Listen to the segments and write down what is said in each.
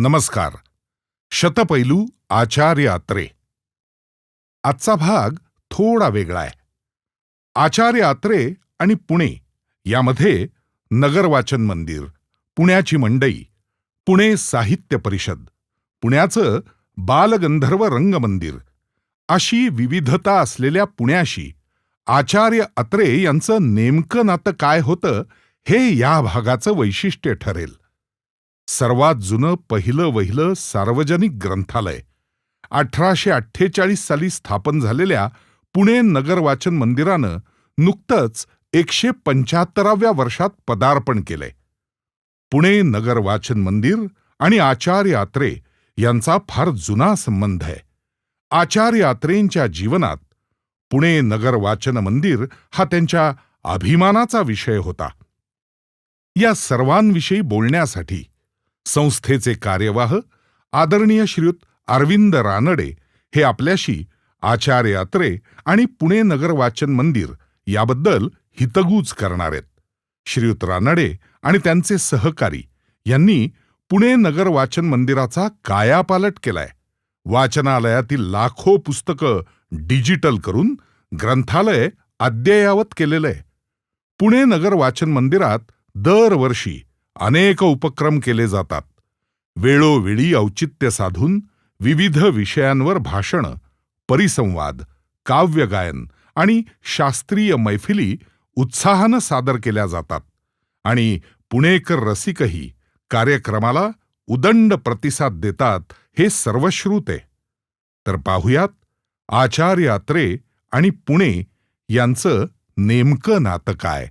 नमस्कार. शतपैलू आचार्य अत्रे आजचा भाग थोडा वेगळा आहे. आचार्य अत्रे आणि पुणे यामध्ये नगरवाचन मंदिर पुण्याची मंडई पुणे साहित्य परिषद पुण्याचं बालगंधर्व रंगमंदिर अशी विविधता असलेल्या पुण्याशी आचार्य अत्रे यांचं नेमकं नातं काय होतं हे या भागाचं वैशिष्ट्य ठरेल. सर्वात जुनं पहिलं वहिलं सार्वजनिक ग्रंथालय. अठराशे अठ्ठेचाळीस साली स्थापन झालेल्या पुणे नगर वाचन मंदिरानं नुकतंच एकशे पंच्याहत्तराव्या वर्षात पदार्पण केलंय. पुणे नगर वाचन मंदिर आणि आचार्य आत्रे यांचा फार जुना संबंध आहे. आचार्य आत्रेंच्या जीवनात पुणे नगर वाचन मंदिर हा त्यांच्या अभिमानाचा विषय होता. या सर्वांविषयी बोलण्यासाठी संस्थेचे कार्यवाह आदरणीय श्रीयुत अरविंद रानडे हे आपल्याशी आचार्य अत्रे आणि पुणे नगर वाचन मंदिर याबद्दल हितगूज करणार आहेत. श्रीयुत रानडे आणि त्यांचे सहकारी यांनी पुणे नगर वाचन मंदिराचा कायापालट केलाय. वाचनालयातील लाखो पुस्तकं डिजिटल करून ग्रंथालय अद्ययावत केलेलं आहे पुणे नगर वाचन मंदिरात दरवर्षी अनेक उपक्रम केले जातात. वेळोवेळी औचित्य साधून विविध विषयांवर भाषणं परिसंवाद काव्यगायन आणि शास्त्रीय मैफिली उत्साहानं सादर केल्या जातात आणि पुणेकर रसिकही कार्यक्रमाला उदंड प्रतिसाद देतात हे सर्वश्रुते. तर पाहुयात आचार्य अत्रे आणि पुणे यांचं नेमकं नातं काय?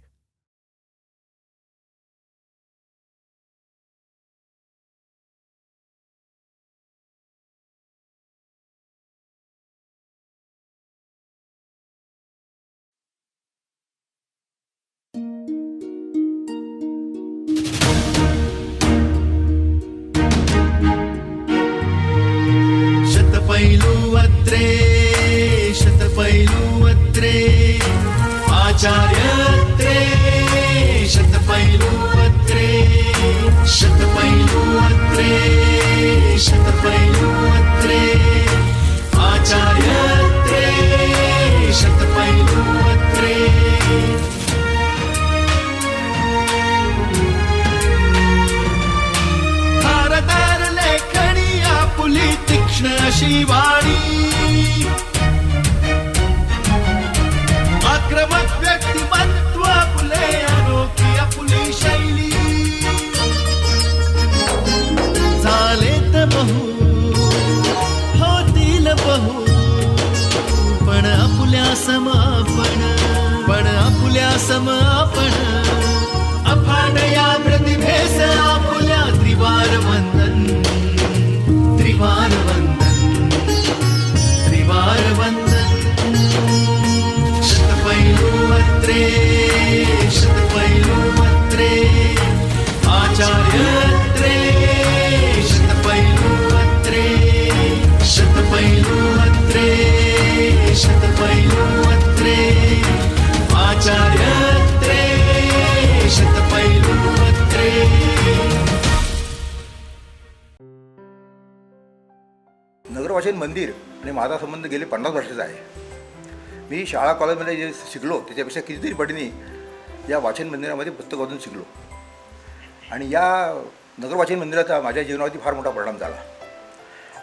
मंदिर आणि माझा संबंध गेले पन्नास वर्षाचा आहे. मी शाळा कॉलेजमध्ये जे शिकलो त्याच्यापेक्षा कितीतरी पटीने या वाचन मंदिरामध्ये पुस्तक वाचून शिकलो. आणि या नगरवाचन मंदिराचा माझ्या जीवनावरती फार मोठा परिणाम झाला.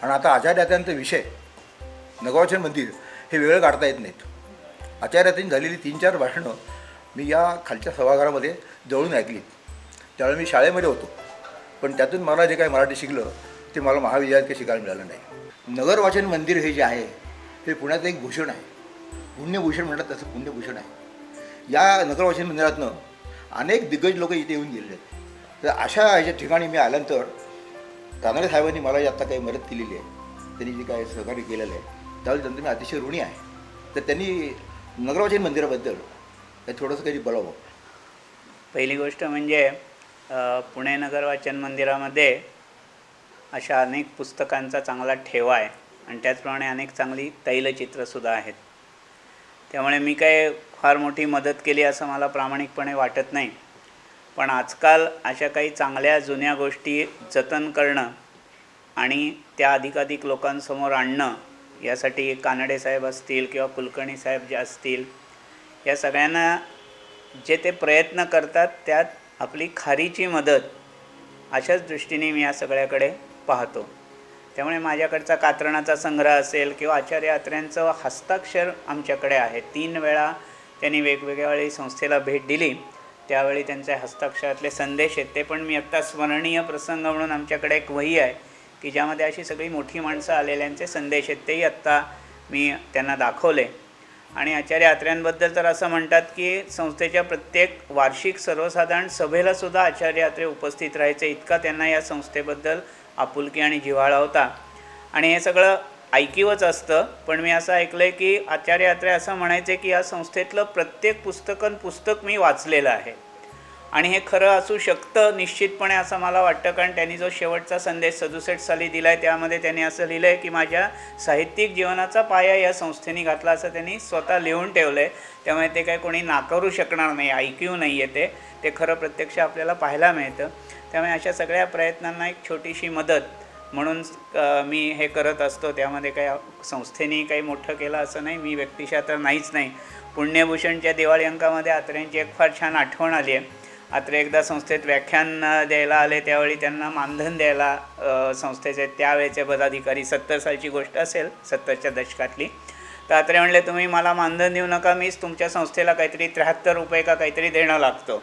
आणि आता आचार्यात्यांचा विषय नगरवाचन मंदिर हे वेगळं काढता येत नाहीत. आचार्यातीन झालेली तीन चार भाषणं मी या खालच्या सभागृहामध्ये जवळून ऐकली त्यावेळी मी शाळेमध्ये होतो. पण त्यातून मला जे काही मराठी शिकलं ते मला महाविद्यालयात काही शिकायला मिळालं नाही. नगरवाचन मंदिर हे जे आहे हे पुण्याचं एक भूषण आहे. पुण्यभूषण म्हणतात तसं पुण्यभूषण आहे. या नगरवाचन मंदिरातनं अनेक दिग्गज लोक इथे येऊन गेलेले आहेत. तर अशा ह्याच्या ठिकाणी मी आल्यानंतर कानडे साहेबांनी मला जी आत्ता काही मदत केलेली आहे त्यांनी जे काय सहकार्य केलेलं आहे त्यावेळी त्यांचं मी अतिशय ऋणी आहे. तर त्यांनी नगरवाचन मंदिराबद्दल काही थोडंसं काही बोलावं. पहिली गोष्ट म्हणजे पुणे नगर वाचन मंदिरामध्ये अशा अनेक पुस्तकांचा चांगला ठेवा आहे. आणि त्याचप्रमाणे अनेक चांगली तैलचित्रसुद्धा आहेत. त्यामुळे मी काय फार मोठी मदत केली असं मला प्रामाणिकपणे वाटत नाही. पण आजकाल अशा काही चांगल्या जुन्या गोष्टी जतन करणं आणि त्या अधिकाधिक लोकांसमोर आणणं यासाठी कानडे साहेब असतील किंवा कुलकर्णी साहेब जे असतील या सगळ्यांना जे ते प्रयत्न करतात त्यात आपली खारीची मदत अशाच दृष्टीने मी या सगळ्याकडे पाहतो. त्यामुळे माझ्याकडचा कात्रणाचा संग्रह असेल किंवा आचार्य यात्र्यांचं हस्ताक्षर आमच्याकडे आहे. तीन वेळा त्यांनी वेगवेगळ्या वेळी संस्थेला भेट दिली. त्यावेळी त्यांचे हस्ताक्षरातले संदेश आहेत. ते पण मी आत्ता स्मरणीय प्रसंग म्हणून आमच्याकडे एक वही आहे की ज्यामध्ये अशी सगळी मोठी माणसं आलेल्यांचे संदेश आहेत. तेही आत्ता मी त्यांना दाखवले. आणि आचार्य यात्र्यांबद्दल तर असं म्हणतात की संस्थेच्या प्रत्येक वार्षिक सर्वसाधारण सभेलासुद्धा आचार्य यात्रे उपस्थित राहायचे. इतका त्यांना या संस्थेबद्दल आपुलकी आणि जिव्हाळा होता. आणि हे सगळं ऐकिवच असतं. पण मी असं ऐकलं आहे की आचार्य अत्रे असं म्हणायचे की या संस्थेतलं प्रत्येक पुस्तकन पुस्तक मी वाचलेलं आहे. आणि हे खरं असू शकतं निश्चितपणे असं मला वाटतं कारण त्यांनी जो शेवटचा संदेश सदुसष्ट साली दिला आहे त्यामध्ये त्यांनी असं लिहिलं आहे की माझ्या साहित्यिक जीवनाचा पाया या संस्थेने घातला असं त्यांनी स्वतः लिहून ठेवलं आहे त्यामुळे ते काही कोणी नाकारू शकणार नाही ऐकू नाही आहे ते. ते खरं प्रत्यक्ष आपल्याला पाहायला मिळतं. त्यामुळे अशा सगळ्या प्रयत्नांना एक छोटीशी मदत म्हणून मी हे करत असतो. त्यामध्ये काही संस्थेने काही मोठं केलं असं नाही मी व्यक्तिशः तर नाहीच नाही. पुण्यभूषणच्या दिवाळी अंकामध्ये आत्र्यांची एक फार छान आठवण आली आहे. अत्र एकदा संस्थेत व्याख्यान द्यायला आले त्यावेळी त्यांना मानधन द्यायला संस्थेचे त्यावेळेचे पदाधिकारी सत्तर सालची गोष्ट असेल सत्तरच्या दशकातली. तर अत्रे म्हणले तुम्ही मला मानधन देऊ नका मीच तुमच्या संस्थेला काहीतरी त्र्याहत्तर रुपये का काहीतरी देणं लागतो.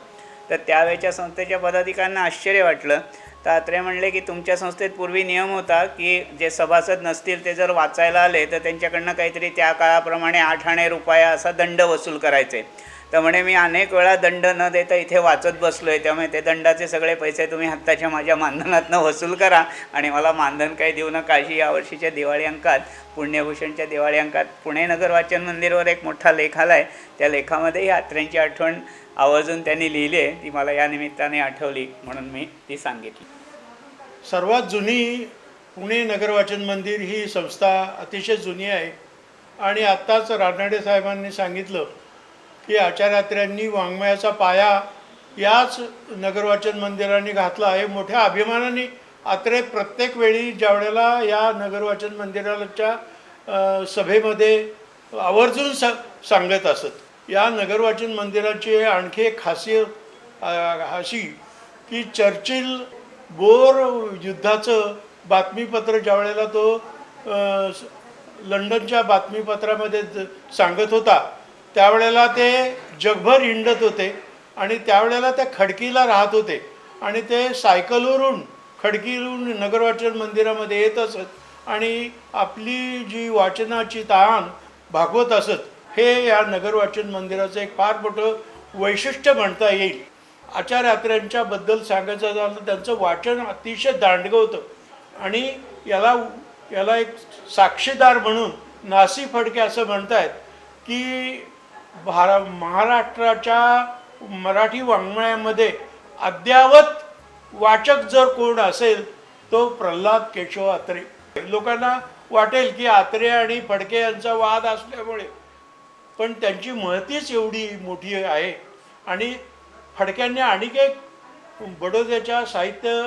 तर त्यावेळच्या संस्थेच्या पदाधिकाऱ्यांना आश्चर्य वाटलं. तर अत्रे म्हणले की तुमच्या संस्थेत पूर्वी नियम होता की जे सभासद नसतील ते जर वाचायला आले तर त्यांच्याकडनं काहीतरी त्या काळाप्रमाणे आठ आणे रुपया असा दंड वसूल करायचे. तर म्हणे मी अनेक वेळा दंड न देता इथे वाचत बसलो आहे त्यामुळे ते दंडाचे सगळे पैसे तुम्ही आत्ताच्या माझ्या मानधनातनं वसूल करा. आणि मला मानधन काही देऊ नका. अशी यावर्षीच्या दिवाळी अंकात पुण्यभूषणच्या दिवाळी अंकात पुणे नगर वाचन मंदिरवर एक मोठा लेख आला आहे त्या लेखामध्ये यात्रेंची आठवण आवर्जून त्यांनी लिहिली आहे. ती मला या निमित्ताने आठवली म्हणून मी ती सांगितली. सर्वात जुनी पुणे नगरवाचन मंदिर ही संस्था अतिशय जुनी आहे. आणि आत्ताच रानडे साहेबांनी सांगितलं की आचार्यात्र्यांनी वाङ्मयाचा पाया याच नगरवाचन मंदिराने घातला. हे मोठ्या अभिमानाने आत्रे प्रत्येक वेळी ज्यावेळेला या नगरवाचन मंदिराच्या सभेमध्ये आवर्जून सा सांगत असत. या नगरवाचन मंदिराची आणखी एक खासियत अशी की चर्चिल बोर युद्धाचं बातमीपत्र ज्यावेळेला तो स- लंडनच्या बातमीपत्रामध्ये सांगत होता त्यावेळेला ते जगभर हिंडत होते आणि त्यावेळेला त्या खडकीला राहत होते. आणि ते सायकलवरून खडकीवरून नगरवाचन मंदिरामध्ये येत असत आणि आपली जी वाचनाची तहान भागवत असत हे या नगरवाचन मंदिराचं एक फार मोठं वैशिष्ट्य म्हणता येईल. आचार्यात्र्यांच्याबद्दल सांगायचं झालं तर त्यांचं वाचन अतिशय दांडगं होतं. आणि याला याला एक साक्षीदार म्हणून नासी फडके असं म्हणतायत की भारा महाराष्ट्राच्या मराठी वाङ्मयामध्ये अद्यावत वाचक जर कोण असेल तो प्रल्हाद केशव आत्रे. लोकांना वाटेल की आत्रे आणि फडके यांचा वाद असल्यामुळे पण त्यांची महतीच एवढी मोठी आहे. आणि फडक्यांनी आणखी एक बडोद्याच्या साहित्य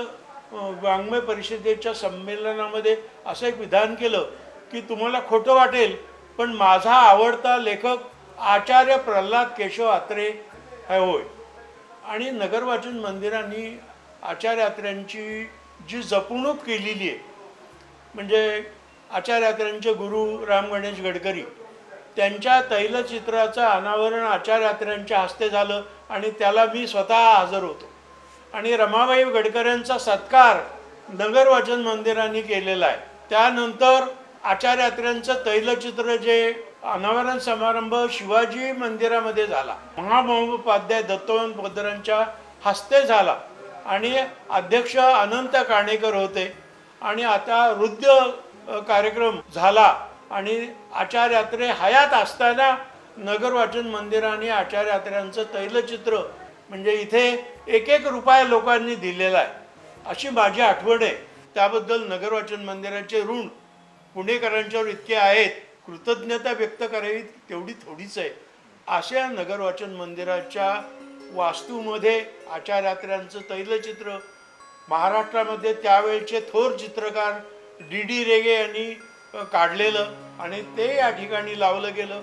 वाङ्मय परिषदेच्या संमेलनामध्ये असं एक विधान केलं की तुम्हाला खोटं वाटेल पण माझा आवडता लेखक आचार्य प्रल्हाद केशव आत्रे हे होय. आणि नगरवाचन मंदिरांनी आचार्यात्र्यांची जी जपणूक केलेली आहे म्हणजे आचार्यात्र्यांचे गुरु राम गणेश गडकरी त्यांच्या तैलचित्राचं अनावरण आचार्य आचार्यात्र्यांच्या हस्ते झालं आणि त्याला मी स्वतः हजर होतो. आणि रमाबाई गडकऱ्यांचा सत्कार नगरवाचन मंदिरांनी केलेला आहे. त्यानंतर आचार्यात्र्यांचं तैलचित्र जे अनावरण समारंभ शिवाजी मंदिरामध्ये झाला. महामहोपाध्याय दत्तवन पदरांच्या हस्ते झाला. आणि अध्यक्ष अनंत काणेकर होते. आणि आता वृद्ध कार्यक्रम झाला. आणि आचार्यात्रे हयात असताना नगरवाचन मंदिराने आचार्यात्र्यांचं तैलचित्र म्हणजे इथे एक एक रुपया लोकांनी दिलेला आहे. अशी माझी आठवण आहे. त्याबद्दल नगरवाचन मंदिराचे ऋण पुणेकरांच्यावर इतके आहेत. कृतज्ञता व्यक्त करावी तेवढी थोडीच आहे. अशा नगरवाचन मंदिराच्या वास्तूमध्ये आचार्यात्र्यांचं तैलचित्र महाराष्ट्रामध्ये त्यावेळचे थोर चित्रकार डी डी रेगे यांनी काढलेलं आणि ते या ठिकाणी लावलं गेलं.